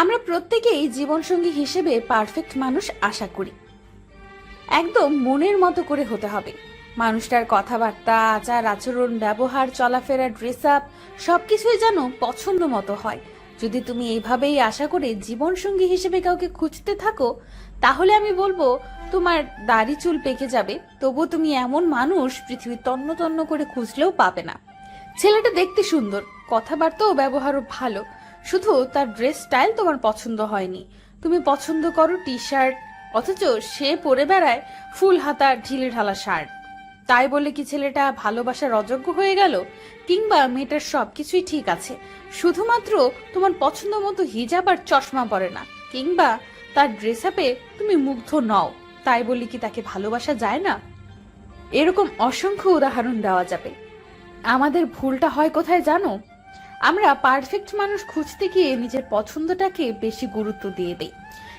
আমরা প্রত্যেকেই জীবনসঙ্গী হিসেবে পারফেক্ট মানুষ আশা করি। একদম মনের মতো করে হতে হবে। মানুষটার কথাবার্তা, আচার আচরণ, ব্যবহার, চলাফেরা ড্রেস আপ সবকিছুই যেন পছন্দ মতো হয়। যদি তুমি এইভাবেই আশা করে জীবনসঙ্গী হিসেবে কাউকে খুঁজতে থাকো, তাহলে আমি বলব, তোমার দাড়ি চুল পেকে যাবে তবু তুমি এমন মানুষ পৃথিবী তন্ন তন্ন করে খুঁজলেও পাবে না। ছেলেটা দেখতে সুন্দর কথাবার্তা ও ব্যবহারও ভালো শুধু তার ড্রেস স্টাইল তোমার পছন্দ হয়নি। তুমি পছন্দ করো টি শার্ট অথচ সে পরে বেড়ায় ফুল হাতা ঢিলে ঢালা শার্ট। তাই বলে কি ছেলেটা ভালোবাসার অযোগ্য হয়ে গেল? কিংবা মেয়েটার সবকিছুই ঠিক আছে, শুধুমাত্র তোমার পছন্দ মতো হিজাব আর চশমা পরে না, কিংবা তার ড্রেস আপে তুমি মুগ্ধ নও, তাই বলে কি তাকে ভালোবাসা যায় না? এরকম অসংখ্য উদাহরণ দেওয়া যাবে। আমাদের ভুলটা হয় কোথায় জানো? আমরা পারফেক্ট মানুষ খুঁজতে গিয়ে নিজের পছন্দটাকে বেশি গুরুত্ব দিয়ে দেই।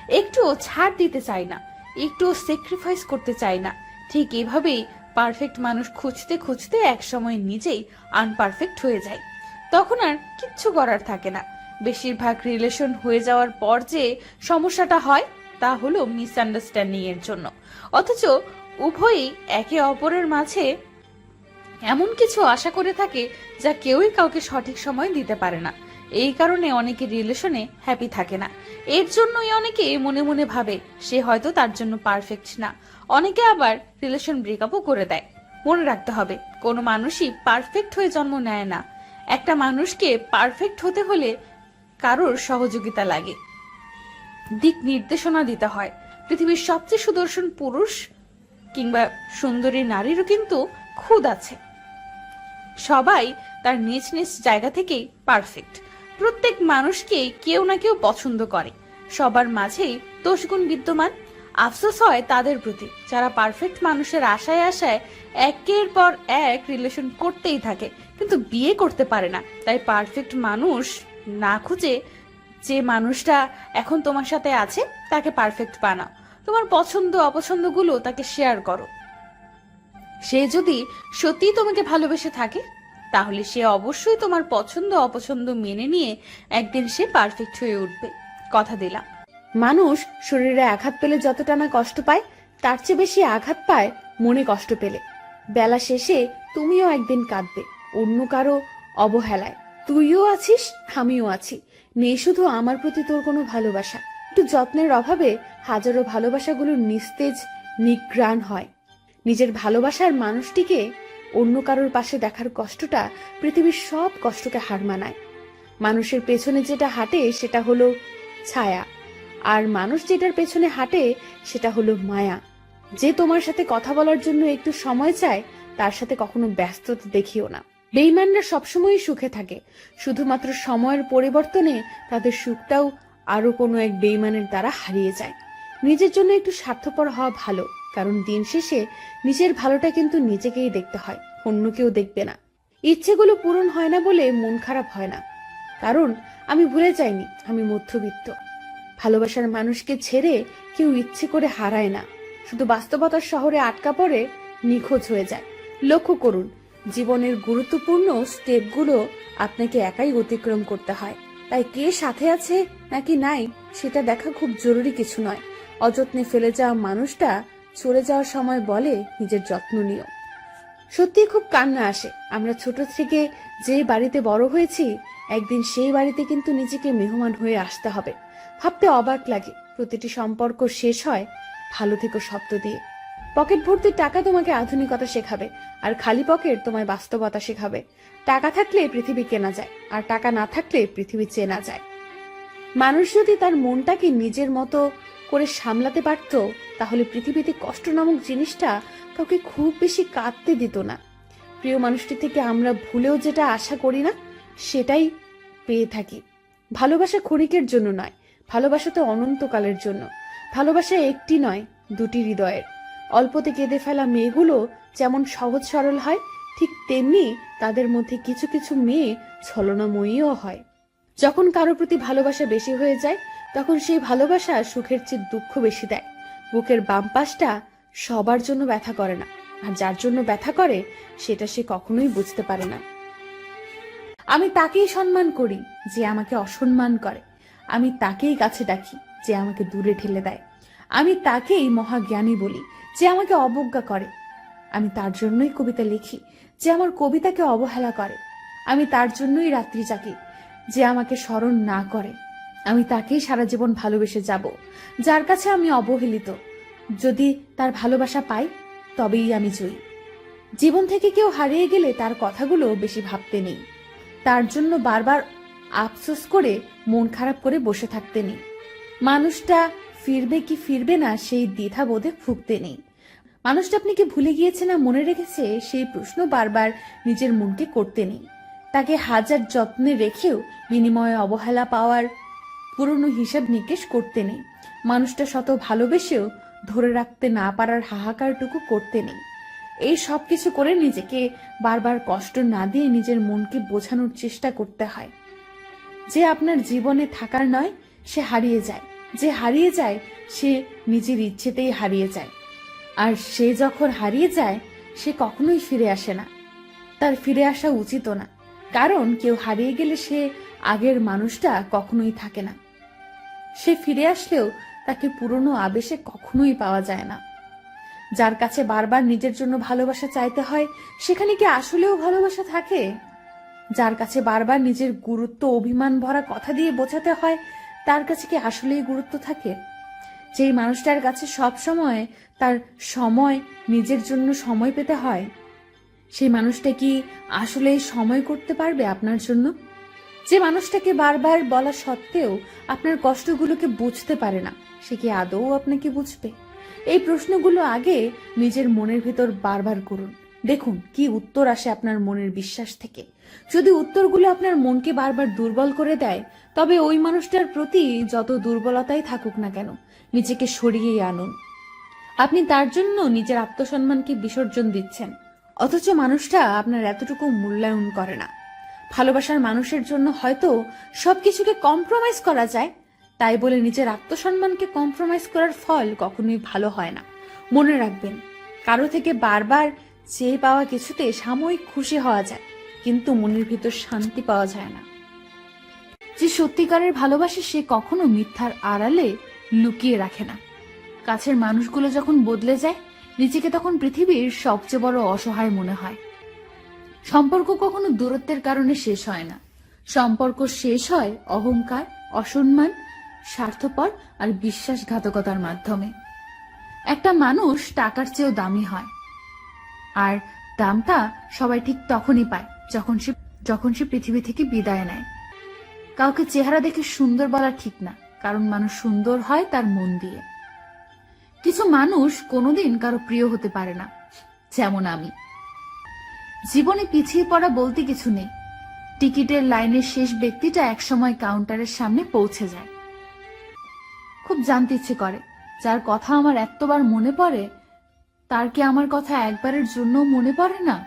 একটুও ছাড় দিতে চাই না, একটুও স্যাক্রিফাইস করতে চাই না। ঠিক এভাবেই পারফেক্ট মানুষ খুঁজতে খুঁজতে একসময় নিজেই আনপারফেক্ট হয়ে যায়। তখন আর কিচ্ছু করার থাকে না। বেশিরভাগ রিলেশন হয়ে যাওয়ার পর যে সমস্যাটা হয়, তা হলো মিসআন্ডারস্ট্যান্ডিং এর জন্য। অথচ উভয়ই একে অপরের মাঝে এমন কিছু আশা করে থাকে যা কেউই কাউকে সঠিক সময় দিতে পারে না। এই কারণে অনেকে রিলেশনে হ্যাপি থাকে না। এর জন্যই অনেকে মনে মনে ভাবে, সে হয়তো তার জন্য পারফেক্ট না। অনেকে আবার রিলেশন ব্রেকআপও করে দেয়। মনে রাখতে হবে, কোনো মানুষই পারফেক্ট হয়ে জন্ম নেয় না। একটা মানুষকে পারফেক্ট হতে হলে কারোর সহযোগিতা লাগে। দিক নির্দেশনা দিতে হয়। পৃথিবীর সবচেয়ে সুদর্শন পুরুষ কিংবা সুন্দরী নারীরও কিন্তু খুদ আছে। সবাই তার নিজ নিজ জায়গা থেকেই পারফেক্ট প্রত্যেক মানুষকে কেউ না কেউ পছন্দ করে। সবার মাঝেই দোষগুণ বিদ্যমান। আফসোস হয় তাদের প্রতি, যারা পারফেক্ট মানুষের আশায় আশায় একের পর এক রিলেশন করতেই থাকে, কিন্তু বিয়ে করতে পারে না। তাই পারফেক্ট মানুষ না খুঁজে যে মানুষটা এখন তোমার সাথে আছে, তাকে পারফেক্ট বানাও। তোমার পছন্দ অপছন্দগুলো তাকে শেয়ার করো। সে যদি সত্যিই তোমাকে ভালোবেসে থাকে, তাহলে সে অবশ্যই তোমার পছন্দ অপছন্দ মেনে নিয়ে একদিন সে পারফেক্ট হয়ে উঠবে। কথা দিলাম। মানুষ শরীরে আঘাত পেলে যতটা না কষ্ট পায়, তার চেয়ে বেশি আঘাত পায় মনে কষ্ট পেলে। বেলা শেষে তুমিও একদিন কাঁদবে, অন্য কারও অবহেলায়। তুইও আছিস, আমিও আছি। নেই শুধু আমার প্রতি তোর কোনো ভালোবাসা। একটু যত্নের অভাবে হাজারো ভালোবাসাগুলো নিস্তেজ, নিগ্রাণ হয়। নিজের ভালোবাসার মানুষটিকে অন্য কারোর পাশে দেখার কষ্টটা পৃথিবীর সব কষ্টকে হার মানায়। মানুষের পেছনে যেটা হাঁটে সেটা হলো ছায়া, আর মানুষ যেটার পেছনে হাঁটে সেটা হলো মায়া। যে তোমার সাথে কথা বলার জন্য একটু সময় চায়, তার সাথে কখনো ব্যস্ততা দেখিও না। বেইমানরা সবসময়ই সুখে থাকে, শুধুমাত্র সময়ের পরিবর্তনে তাদের সুখটাও আরও কোনো এক বেইমানের দ্বারা হারিয়ে যায়। নিজের জন্য একটু স্বার্থপর হওয়া ভালো। কারণ দিন শেষে নিজের ভালোটা কিন্তু নিজেকেই দেখতে হয়, অন্য কেউ দেখবে না। ইচ্ছেগুলো পূরণ হয় না বলে মন খারাপ হয় না। কারণ আমি ভুলে যাইনি, আমি মধ্যবিত্ত। ভালোবাসার মানুষকে ছেড়ে কেউ ইচ্ছে করে হারায় না। শুধু বাস্তবতার শহরে আটকা পড়ে নিখোঁজ হয়ে যায়। লক্ষ্য করুন, জীবনের গুরুত্বপূর্ণ স্টেপগুলো আপনাকে একাই অতিক্রম করতে হয়। তাই কে সাথে আছে নাকি নাই, সেটা দেখা খুব জরুরি কিছু নয়। অযত্নে ফেলে যাওয়া মানুষটা চলে যাওয়ার সময় বলে, নিজের যত্ন নিও। সত্যি খুব কান্না আসে। আমরা ছোট থেকে যে বাড়িতে বড় হয়েছি, একদিন সেই বাড়িতে কিন্তু নিজেকে মেহমান হয়ে আসতে হবে। ভাবতে অবাক লাগে, প্রতিটি সম্পর্ক শেষ হয় ভালো থেকো শব্দ দিয়ে। পকেট ভর্তি টাকা তোমাকে আধুনিকতা শেখাবে, আর খালি পকেট তোমায় বাস্তবতা শেখাবে। টাকা থাকলে পৃথিবী কেনা যায়, আর টাকা না থাকলে পৃথিবী চেনা যায়। মানুষ যদি তার মনটাকে নিজের মতো করে সামলাতে পারত, তাহলে পৃথিবীতে কষ্ট নামক জিনিসটা কাউকে খুব বেশি কাঁদতে দিত না। প্রিয় মানুষটি থেকে আমরা ভুলেও যেটা আশা করি না, সেটাই পেয়ে থাকি। ভালোবাসা ক্ষণিকের জন্য নয়, ভালোবাসা তো অনন্তকালের জন্য। ভালোবাসা একটি নয়, দুটি হৃদয়ের। অল্পতে কেঁদে ফেলা মেয়েগুলো যেমন সহজ সরল হয়, ঠিক তেমনি তাদের মধ্যে কিছু কিছু মেয়ে ছলনাময়ীও হয়। যখন কারও প্রতি ভালোবাসা বেশি হয়ে যায় তখন সেই ভালোবাসা সুখের চেয়ে দুঃখ বেশি দেয়। বুকের বাম পাশটা সবার জন্য ব্যথা করে না, আর যার জন্য ব্যথা করে সেটা সে কখনোই বুঝতে পারে না। আমি তাকেই সম্মান করি যে আমাকে অসম্মান করে। আমি তাকেই কাছে ডাকি যে আমাকে দূরে ঠেলে দেয়। আমি তাকেই মহাজ্ঞানী বলি যে আমাকে অবজ্ঞা করে। আমি তার জন্যই কবিতা লিখি যে আমার কবিতাকে অবহেলা করে। আমি তার জন্যই রাত্রি জাগি যে আমাকে স্মরণ না করে। আমি তাকেই সারা জীবন ভালোবেসে যাব, যার কাছে আমি অবহেলিত। যদি তার ভালোবাসা পাই, তবেই আমি জয়ী। জীবন থেকে কেউ হারিয়ে গেলে তার কথাগুলো বেশি ভাবতে নেই। তার জন্য বারবার আফসোস করে মন খারাপ করে বসে থাকতে নেই। মানুষটা ফিরবে কি ফিরবে না সেই দ্বিধা বোধে ভুগতে নেই। মানুষটা আপনি কি ভুলে গিয়েছে না মনে রেখেছে সেই প্রশ্ন বারবার নিজের মনকে করতে নেই। তাকে হাজার যত্নে রেখেও বিনিময়ে অবহেলা পাওয়ার পুরনো হিসাব নিকেশ করতে নেই। মানুষটা শত ভালোবেসেও ধরে রাখতে না পারার হাহাকারটুকু করতে নেই। এই সব কিছু করে নিজেকে বারবার কষ্ট না দিয়ে নিজের মনকে বোঝানোর চেষ্টা করতে হয়। যে আপনার জীবনে থাকার নয়, সে হারিয়ে যায়। যে হারিয়ে যায়, সে নিজের ইচ্ছেতেই হারিয়ে যায়। আর সে যখন হারিয়ে যায়, সে কখনোই ফিরে আসে না। তার ফিরে আসা উচিত না। কারণ কেউ হারিয়ে গেলে সে আগের মানুষটা কখনোই থাকে না। সে ফিরে আসলেও তাকে পুরনো আবেশে কখনোই পাওয়া যায় না। যার কাছে বারবার নিজের জন্য ভালোবাসা চাইতে হয়, সেখানে কি আসলেও ভালোবাসা থাকে? যার কাছে বারবার নিজের গুরুত্ব, অভিমান ভরা কথা দিয়ে বোঝাতে হয়, তার কাছে কি আসলেই গুরুত্ব থাকে? যেই মানুষটার কাছে সব সময় তার সময়, নিজের জন্য সময় পেতে হয়, সেই মানুষটা কি আসলেই সময় করতে পারবে আপনার জন্য? যে মানুষটাকে বারবার বলা সত্ত্বেও আপনার কষ্টগুলোকে বুঝতে পারে না, সে কি আদৌ আপনাকে বুঝবে? এই প্রশ্নগুলো আগে নিজের মনের ভিতর বারবার করুন। দেখুন, কি উত্তর আসে আপনার মনের বিশ্বাস থেকে। যদি উত্তরগুলো আপনার মনকে বারবার দুর্বল করে দেয়, তবে ওই মানুষটার প্রতি যত দুর্বলতাই থাকুক না কেন, নিজেকে সরিয়েই আনুন। আপনি তার জন্য নিজের আত্মসম্মানকে বিসর্জন দিচ্ছেন, অথচ মানুষটা আপনার এতটুকু মূল্যায়ন করে না। ভালোবাসার মানুষের জন্য হয়তো সবকিছুকে কম্প্রোমাইজ করা যায়, তাই বলে নিজের আত্মসম্মানকে কম্প্রোমাইজ করার ফল কখনোই ভালো হয় না। মনে রাখবেন, কারও থেকে বারবার চেয়ে পাওয়া কিছুতে সাময়িক খুশি হওয়া যায়, কিন্তু মনের ভিতর শান্তি পাওয়া যায় না। যে সত্যিকারের ভালোবাসে সে কখনো মিথ্যার আড়ালে লুকিয়ে রাখে না। কাছের মানুষগুলো যখন বদলে যায়, নিজেকে তখন পৃথিবীর সবচেয়ে বড় অসহায় মনে হয়। সম্পর্ক কখনো দূরত্বের কারণে শেষ হয় না। সম্পর্ক শেষ হয় অহংকার, অসম্মান, স্বার্থপর আর বিশ্বাসঘাতকতার মাধ্যমে। একটা মানুষ টাকার চেয়েও দামি হয়। আর দামটা সবাই ঠিক তখনই পায় যখন সে যখন সে পৃথিবী থেকে বিদায় নেয়। কাউকে চেহারা দেখে সুন্দর বলা ঠিক না, কারণ মানুষ সুন্দর হয় তার মন দিয়ে। কিছু মানুষ কোনোদিন কারও প্রিয় হতে পারে না, যেমন আমি। জীবনে পিছিয়ে পড়া বলতে কিছু নেই। টিকিটের লাইনের শেষ ব্যক্তিটা একসময় কাউন্টারের সামনে পৌঁছে যায়। খুব জানতে ইচ্ছে করে, যার কথা আমার এতবার মনে পড়ে, তার কি আমার কথা একবারের জন্য মনে পড়ে না?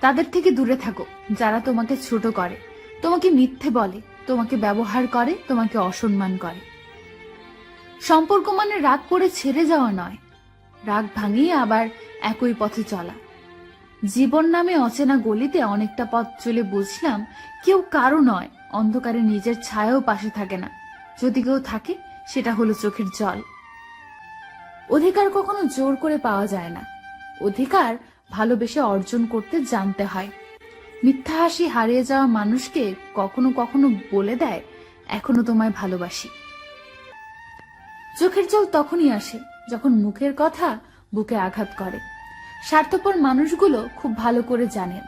তাদের থেকে দূরে থাকো, যারা তোমাকে ছোট করে। তোমাকে মিথ্যে বলে, তোমাকে ব্যবহার করে, তোমাকে অসম্মান করে। সম্পর্ক মানে রাগ করে ছেড়ে যাওয়া নয়। রাগ ভাঙিয়ে আবার একই পথে চলা। জীবন নামে অচেনা গলিতে অনেকটা পথ চলে বুঝলাম কেউ কারও নয়, অন্ধকারে নিজের ছায়াও পাশে থাকে না। যদি কেউ থাকে, সেটা হলো চোখের জল। অধিকার কখনো জোর করে পাওয়া যায় না। অধিকার ভালোবেসে অর্জন করতে জানতে হয়। মিথ্যা হাসি হারিয়ে যাওয়া মানুষকে কখনো কখনো বলে দেয়, এখনও তোমায় ভালোবাসি। চোখের জল তখনই আসে যখন মুখের কথা বুকে আঘাত করে। স্বার্থপর মানুষগুলো খুব ভালো করে জানেন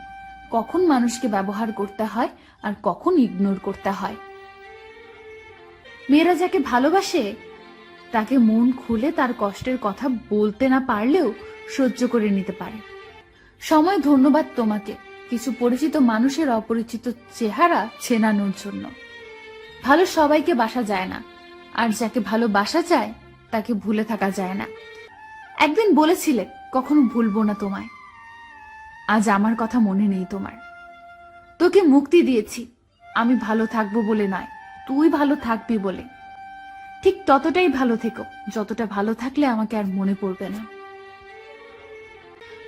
কখন মানুষকে ব্যবহার করতে হয় আর কখন ইগনোর করতে হয়। মেয়েরা যাকে ভালোবাসে, তাকে মন খুলে তার কষ্টের কথা বলতে না পারলেও সহ্য করে নিতে পারে। সময় ধন্যবাদ তোমাকে, কিছু পরিচিত মানুষের অপরিচিত চেহারা চেনানোর জন্য। ভালো সবাইকে বাসা যায় না, আর যাকে ভালোবাসা যায়, তাকে ভুলে থাকা যায় না। একদিন বলেছিলে কখনো ভুলবো না তোমায়। আজ আমার কথা মনে নেই তোমার। তোকে মুক্তি দিয়েছি। আমি ভালো থাকব বলে নয়, তুই ভালো থাকবি বলে। ঠিক ততটাই ভালো থেকো, যতটা ভালো থাকলে আমাকে আর মনে পড়বে না।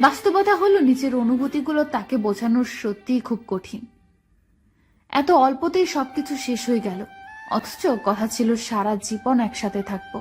বাস্তবতা হলো নিজের অনুভূতিগুলো তাকে বোঝানোর সত্যিই খুব কঠিন। এত অল্পতেই সবকিছু শেষ হয়ে গেল, অথচ কথা ছিল সারা জীবন একসাথে থাকব।